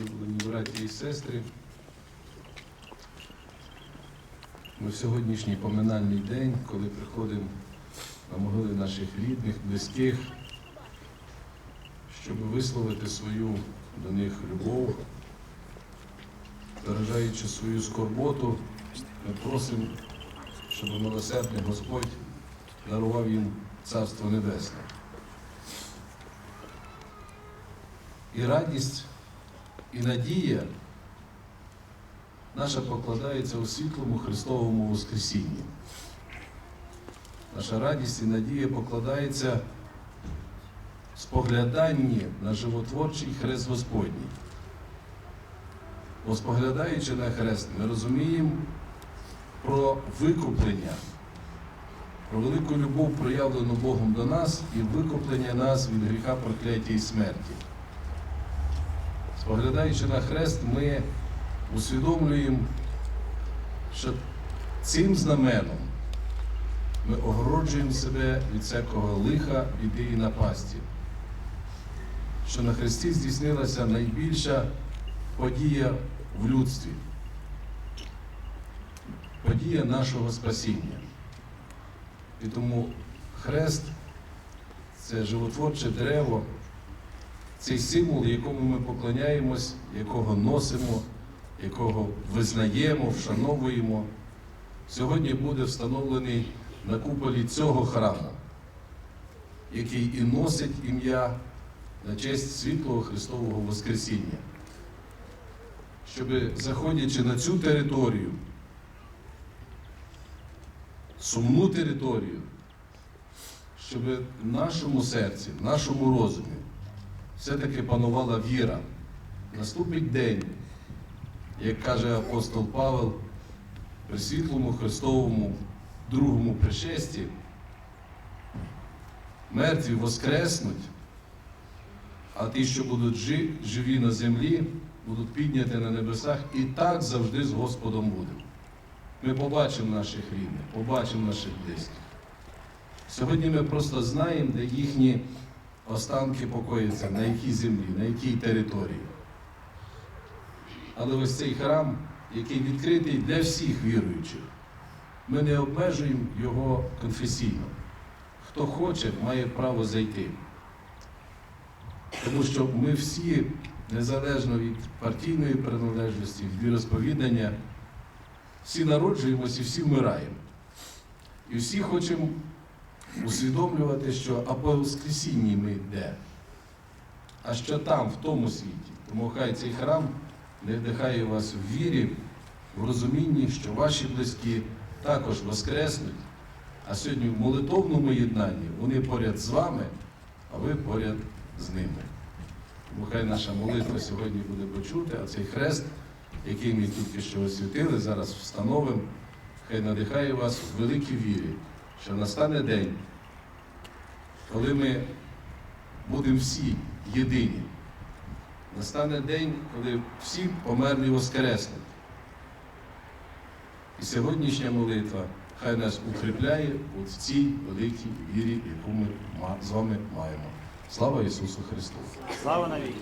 Улюблені браті і сестри. Ми в сьогоднішній поминальний день, коли приходимо на могили наших рідних, близьких, щоб висловити свою до них любов, виражаючи свою скорботу, ми просимо, щоб милосердний Господь дарував їм Царство Небесне. І радість, і надія наша покладається у світлому Христовому Воскресінні. Наша радість і надія покладається в спогляданні на животворчий хрест Господній. Бо споглядаючи на хрест, ми розуміємо про викуплення, про велику любов, проявлену Богом до нас, і викуплення нас від гріха, прокляття і смерті. Споглядаючи на хрест, ми усвідомлюємо, що цим знаменом ми огороджуємо себе від всякого лиха, біди і напасті. Що на Христі здійснилася найбільша подія в людстві, подія нашого спасіння. І тому хрест це животворче дерево, цей символ, якому ми поклоняємось, якого носимо, якого визнаємо, вшановуємо, сьогодні буде встановлений на куполі цього храму, який і носить ім'я на честь світлого Христового Воскресіння. Щоб, заходячи на цю територію, сумну територію, щоб в нашому серці, в нашому розумі все-таки панувала віра. Наступить день, як каже апостол Павел, при світлому Христовому другому пришесті, мертві воскреснуть, а ті, що будуть жи- живі на землі, будуть підняті на небесах і так завжди з Господом будемо. Ми побачимо наших рідних, побачимо наших близьких. Сьогодні ми просто знаємо, де їхні останки покояться, на якій землі, на якій території. Але ось цей храм, який відкритий для всіх віруючих, ми не обмежуємо його конфесійно. Хто хоче, має право зайти. Тому що ми всі, незалежно від партійної приналежності, від віросповідання, всі народжуємося і всі вмираємо. І всі хочемо усвідомлювати, що а Воскресінні ми де, а що там, в тому світі. Тому хай цей храм не вдихає вас в вірі, в розумінні, що ваші близькі також воскреснуть, а сьогодні в молитовному єднанні вони поряд з вами, а ви поряд з ними. Тому хай наша молитва сьогодні буде почута, а цей хрест, який ми тільки що освітили, зараз встановимо, хай надихає вас в великій вірі, що настане день, коли ми будемо всі єдині. Настане день, коли всі померлі воскреснуть. І сьогоднішня молитва хай нас укріпляє в цій великій вірі, яку ми з вами маємо. Слава Ісусу Христу! Слава навіки!